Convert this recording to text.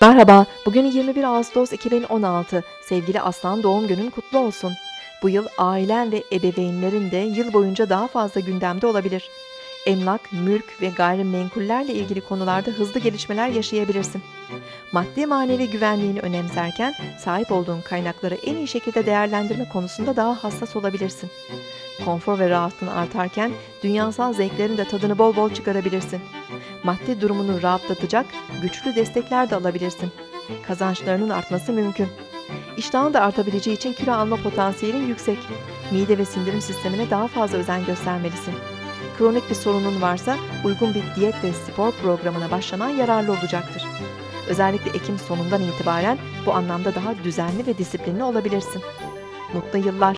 Merhaba, bugün 21 Ağustos 2016. Sevgili Aslan doğum günün kutlu olsun. Bu yıl ailen ve ebeveynlerin de yıl boyunca daha fazla gündemde olabilir. Emlak, mülk ve gayrimenkullerle ilgili konularda hızlı gelişmeler yaşayabilirsin. Maddi manevi güvenliğini önemserken sahip olduğun kaynakları en iyi şekilde değerlendirme konusunda daha hassas olabilirsin. Konfor ve rahatlığın artarken dünyasal zevklerin de tadını bol bol çıkarabilirsin. Maddi durumunu rahatlatacak güçlü destekler de alabilirsin. Kazançlarının artması mümkün. İştahın da artabileceği için kilo alma potansiyelin yüksek. Mide ve sindirim sistemine daha fazla özen göstermelisin. Kronik bir sorunun varsa uygun bir diyet ve spor programına başlaman yararlı olacaktır. Özellikle Ekim sonundan itibaren bu anlamda daha düzenli ve disiplinli olabilirsin. Mutlu yıllar.